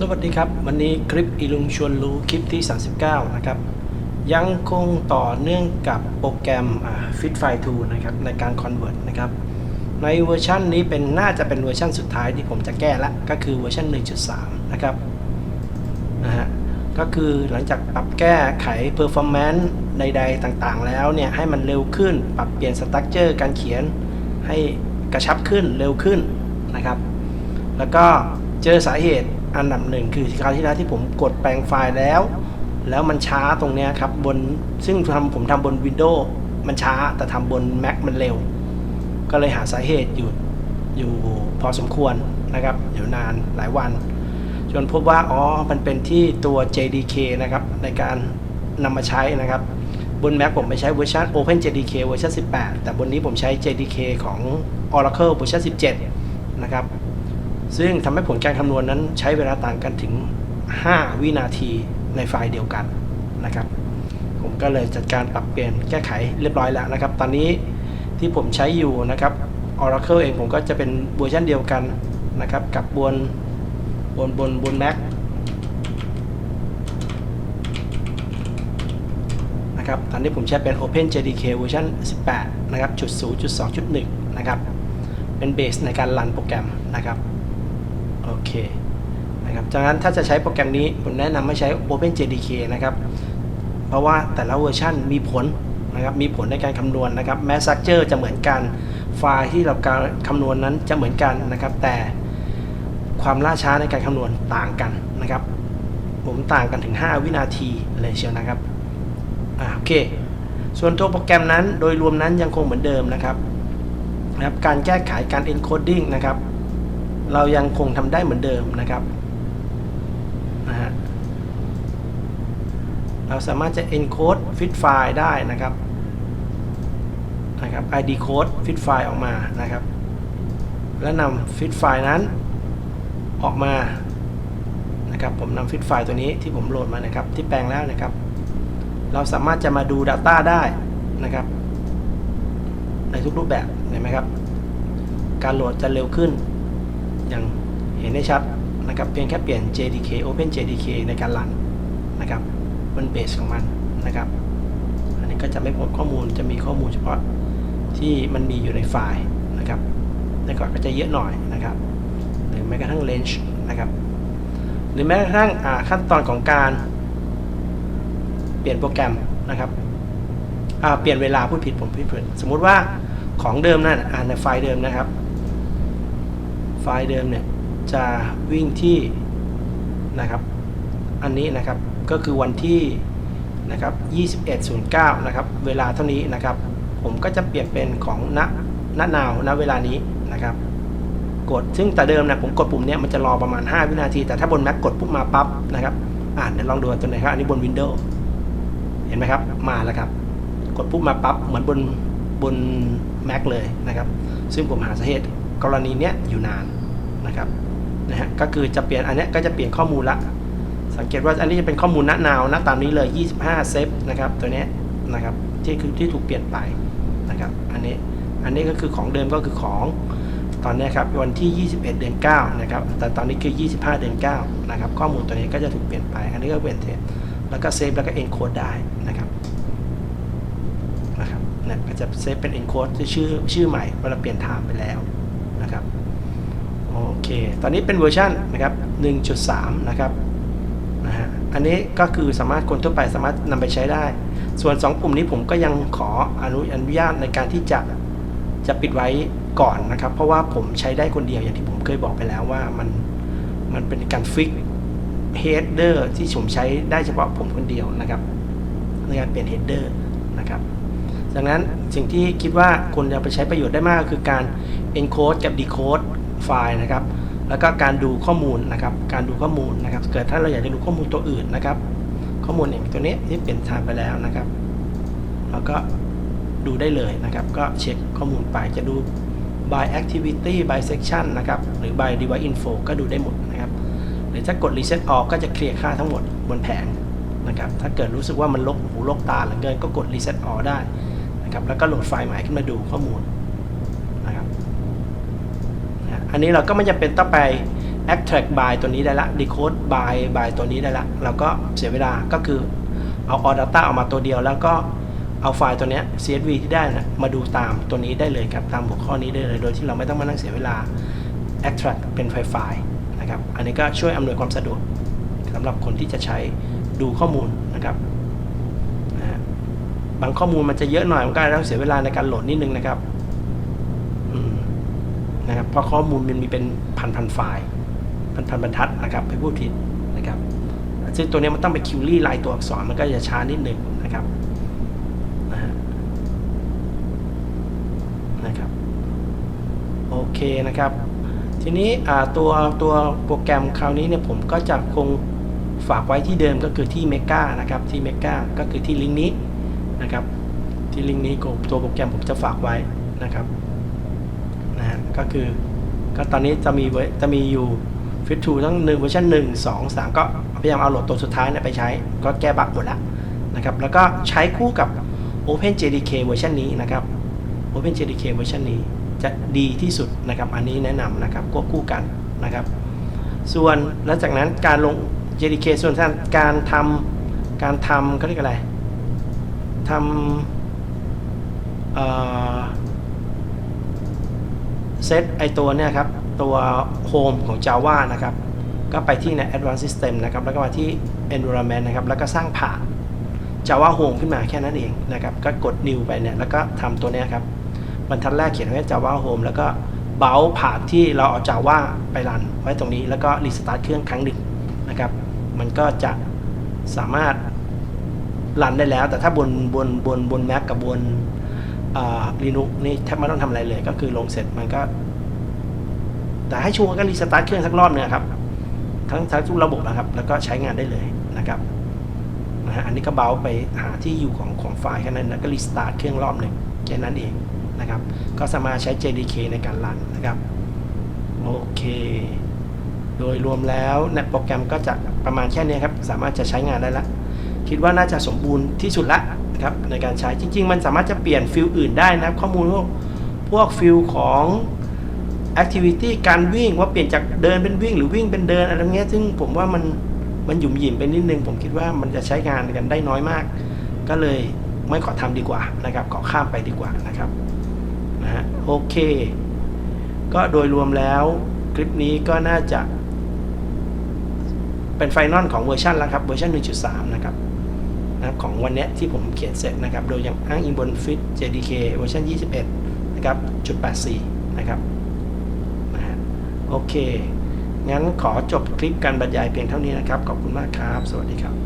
สวัสดีครับ วันนี้คลิปอีลุงชวนรู้คลิปที่ 39 นะครับ ยังคงต่อเนื่องกับโปรแกรม Fit File 2นะครับในการ Convert นะครับ ในเวอร์ชันนี้เป็นน่าจะเป็นเวอร์ชันสุดท้ายที่ผมจะแก้ละก็คือเวอร์ชัน1.3 นะครับนะฮะก็คือหลังจากปรับแก้ไข performance ใด ๆ ต่างๆ แล้วเนี่ย ให้มันเร็วขึ้น ปรับเปลี่ยนสตั๊กเจอร์การเขียนให้กระชับขึ้นเร็วขึ้นนะครับ แล้วก็เจอสาเหตุ อันดับหนึ่งคือคราวที่แล้วที่ผมกดแปลงไฟล์แล้ว แล้วมันช้าตรงเนี้ยครับบนซึ่งทำผมทำบน Windows มันช้าแต่ทำบน Mac มันเร็ว ก็เลยหาสาเหตุอยู่อยู่พอสมควรนะครับอยู่นานหลายวัน จนพบว่าอ๋อมันเป็นที่ตัว JDK นะครับในการนำมาใช้นะครับบน Mac ผมไม่ใช้เวอร์ชัน Open JDK เวอร์ชัน18 แต่บนนี้ผมใช้ JDK ของ Oracle เวอร์ชัน17 นะครับ ซึ่งทำให้ผลการคำนวณนั้นใช้เวลาต่างกันถึง 5 วินาทีในไฟล์เดียวกันนะครับ ผมก็เลยจัดการปรับเปลี่ยนแก้ไขเรียบร้อยแล้วนะครับ ตอนนี้ที่ผมใช้อยู่นะครับ Oracle เองผมก็จะเป็นเวอร์ชันเดียวกันนะครับ กับบนบนบนบน Mac นะครับ ตอนนี้ผมใช้เป็น Open JDK เวอร์ชัน18 นะครับจุด0จุด2จุด1นะครับ เป็นเบสในการรันโปรแกรมนะครับ นะครับจากนั้นถ้าจะใช้โปรแกรมนี้ผมแนะนำให้ใช้ Open JDK นะครับเพราะว่าแต่ละเวอร์ชันมีผลนะครับมีผลในการคำนวณนะครับแม้ซักเจอร์จะเหมือนกันไฟล์ที่เราการคำนวณนั้นจะเหมือนกันนะครับ แต่ความล่าช้าในการคำนวณต่างกันนะครับ ผมต่างกันถึง 5 วินาทีเลยเชียวนะครับอ่าโอเค ส่วนตัวโปรแกรมนั้นโดยรวมนั้นยังคงเหมือนเดิมนะครับนะครับการแก้ไขการ encoding นะครับ เรายังคงทำได้เหมือนเดิมนะครับนะฮะเราสามารถจะ encode fit file ได้นะครับนะครับ id code fit file ออกมานะครับ และนำ fit file นั้นออกมานะครับผมนำ fit file ตัวนี้ที่ผมโหลดมานะครับ ที่แปลงแล้วนะครับ เราสามารถจะมาดู Data ได้นะครับ ในทุกรูปแบบเห็นไหมครับ การโหลดจะเร็วขึ้น ย่างเห็นได้ชัดนะครับเพียงแค่เปลี่ยน JDK Open JDK ในการรันนะครับบนเบสของมันนะครับ อันนี้ก็จะไม่พบข้อมูลจะมีข้อมูลเฉพาะที่มันมีอยู่ในไฟล์นะครับแต่ก่อนก็จะเยอะหน่อยนะครับหรือแม้กระทั่ง range นะครับหรือแม้กระทั่งขั้นตอนของการเปลี่ยนโปรแกรมนะครับเปลี่ยนเวลาพูดผิดผมพูดผิดสมมุติว่าของเดิมนั่นอ่าในไฟล์เดิมนะครับ ไฟล์เดิมเนี่ยจะวิ่งที่นะครับ อันนี้นะครับก็คือวันที่นะครับ21.09นะครับ เวลาเท่านี้นะครับ ผมก็จะเปลี่ยนเป็นของณณนาวณเวลานี้นะครับ กดซึ่งแต่เดิมนะผมกดปุ่มเนี้ยมันจะรอประมาณ 5 วินาที แต่ถ้าบน Mac กดปุ๊บมาปั๊บนะครับอ่านลองดูตัวไหนครับ อันนี้บน Windows เห็นไหมครับ มาแล้วครับ กดปุ๊บมาปั๊บเหมือนบนบน Mac เลยนะครับ ซึ่งผมหาสาเหตุ กรณีเนี้ยอยู่นานนะครับนะฮะก็คือจะเปลี่ยนอันนี้ก็จะเปลี่ยนข้อมูลละ สังเกตว่าอันนี้จะเป็นข้อมูลณนาวณตามนี้เลย 25 เซฟนะครับตัวนี้นะครับที่คือที่ถูกเปลี่ยนไปนะครับอันนี้อันนี้ก็คือของเดิมก็คือของตอนนี้ครับวันที่ 21 เดือน 9 นะครับ แต่ตอนนี้คือ 25 เดือน 9 นะครับ ข้อมูลตัวนี้ก็จะถูกเปลี่ยนไป อันนี้ก็เปลี่ยนเทปแล้วก็เซฟแล้วก็ encode ได้นะครับนะครับเนี่ยก็จะเซฟเป็น encode ชื่อชื่อใหม่เวลาเปลี่ยนไทม์ไปแล้ว นะครับโอเค ตอนนี้เป็นเวอร์ชันนะครับ 1.3 นะครับนะฮะอันนี้ก็คือสามารถคนทั่วไปสามารถนำไปใช้ได้ ส่วน 2 ปุ่มนี้ผมก็ยังขออนุอนุญาตในการที่จะจะปิดไว้ก่อนนะครับ เพราะว่าผมใช้ได้คนเดียวอย่างที่ผมเคยบอกไปแล้วว่ามันมันเป็นการฟิกเฮดเดอร์ที่ผมใช้ได้เฉพาะผมคนเดียวนะครับในการเปลี่ยนเฮดเดอร์นะครับ ดังนั้นสิ่งที่คิดว่าควรจะไปใช้ประโยชน์ได้มากคือการ encode กับ decode ไฟล์นะครับ แล้วก็การดูข้อมูลนะครับ การดูข้อมูลนะครับ เกิดถ้าเราอยากจะดูข้อมูลตัวอื่นนะครับ ข้อมูลอย่างตัวนี้ที่เปลี่ยนทางไปแล้วนะครับ เราก็ดูได้เลยนะครับ ก็เช็คข้อมูลไปจะดู by activity by section นะครับ หรือ by device info ก็ดูได้หมดนะครับ หรือถ้ากด reset all ก็จะเคลียร์ค่าทั้งหมดบนแผงนะครับ ถ้าเกิดรู้สึกว่ามันลกหูลกตาเหลือเกินก็กด reset all ได้ นะครับแล้วก็โหลดไฟล์ใหม่ขึ้นมาดูข้อมูลนะครับอันนี้เราก็ไม่จำเป็นต้องไป extract by ตัวนี้ได้ละ decode by by ตัวนี้ได้ละเราก็เสียเวลาก็คือเอา all data ออกมาตัวเดียว แล้วก็เอาไฟล์ตัวนี้ CSV ที่ได้นะมาดูตามตัวนี้ได้เลยครับตามหัวข้อนี้ได้เลย โดยที่เราไม่ต้องมานั่งเสียเวลา extract เป็นไฟล์ไฟล์นะครับอันนี้ก็ช่วยอำนวยความสะดวกสำหรับคนที่จะใช้ดูข้อมูลนะครับ บางข้อมูลมันจะเยอะหน่อยมันก็จะต้องเสียเวลาในการโหลดนิดนึงนะครับนะครับเพราะข้อมูลมันมีเป็นพันพันไฟล์พันพันบรรทัดนะครับไปพูดผิดนะครับซึ่งตัวนี้มันต้องไปคิวรี่ลายตัวอักษรมันก็จะช้านิดหนึ่งนะครับนะฮะนะครับโอเคนะครับ ทีนี้ตัวตัวโปรแกรมคราวนี้เนี่ยผมก็จะคงฝากไว้ที่เดิมก็คือที่ m e g a นะครับที่ m e g a ก็คือที่ลิงก์นี้ นะครับ ที่ลิงก์นี้ตัวโปรแกรมผมจะฝากไว้นะครับนะฮะก็คือก็ตอนนี้จะมีเวจะมีอยู่ Fit 2ทั้ง1เวอร์ชัน1 2 3 ก็พยายามเอาโหลดตัวสุดท้ายเนี่ยไปใช้ ก็แก้บั๊กหมดแล้วนะครับแล้วก็ใช้คู่กับ OpenJDK เวอร์ชันนี้นะครับ OpenJDK เวอร์ชันนี้จะดีที่สุดนะครับ อันนี้แนะนำนะครับควบคู่กันนะครับ ส่วนแล้วจากนั้นการลง JDK ส่วนการทำการทำเขาเรียกอะไร ทำเซตไอตัวเนี่ยครับ ตัว Home ของ Java นะครับ ก็ไปที่ใน Advanced System นะครับ แล้วก็มาที่ Environment นะครับ แล้วก็สร้างผ่าน Java Home ขึ้นมาแค่นั้นเองนะครับ ก็กด New ไปเนี่ย แล้วก็ทำตัวเนี้ยครับ บรรทัดแรกเขียนไว้ Java Home แล้วก็เบาผ่านที่เราเอา Java ไปรันไว้ตรงนี้ แล้วก็รีสตาร์ทเครื่องครั้งหนึ่งนะครับ มันก็จะสามารถ รันได้แล้ว แต่ถ้าบนบนบนบน Mac กับบนลีนุกนี่แทบไม่ต้องทำอะไรเลย ก็คือลงเสร็จมันก็ แต่ให้ชัวร์ก็รีสตาร์ทเครื่องสักรอบหนึงครับ ทั้งทั้งทุกระบบนะครับ แล้วก็ใช้งานได้เลยนะครับนะฮะอันนี้ก็เบาไปหาที่อยู่ของของไฟล์แค่นั้นแล้วก็รีสตาร์ทเครื่องรอบหนึ่งแค่นั้นเองนะครับ ก็สามารถใช้ JDK ในการรันนะครับ โอเค โดยรวมแล้วในโปรแกรมก็จะประมาณแค่นี้ครับ สามารถจะใช้งานได้ละ คิดว่าน่าจะสมบูรณ์ที่สุดละนะครับในการใช้จริง ๆ มันสามารถจะเปลี่ยนฟิลอื่นได้นะครับ ข้อมูลพวกพวกฟิลของ activity การวิ่งว่าเปลี่ยนจากเดินเป็นวิ่งหรือวิ่งเป็นเดินอะไรเงี้ยซึ่งผมว่ามันมันหยุ่มหยิมไปนิดนึง ผมคิดว่ามันจะใช้งานกันได้น้อยมาก ก็เลยไม่ขอทำดีกว่านะครับขอข้ามไปดีกว่านะครับนะฮะโอเค ก็โดยรวมแล้วคลิปนี้ก็น่าจะเป็นไฟนอลของเวอร์ชันแล้วครับเวอร์ชัน1.3 นะครับ ของวันนี้ที่ผมเขียนเสร็จนะครับ โดยยังอ้างอิงบน Fit JDK เวอร์ชัน21 นะครับจุด84 นะครับนะฮะโอเค งั้นขอจบคลิปการบรรยายเพียงเท่านี้นะครับ ขอบคุณมากครับ สวัสดีครับ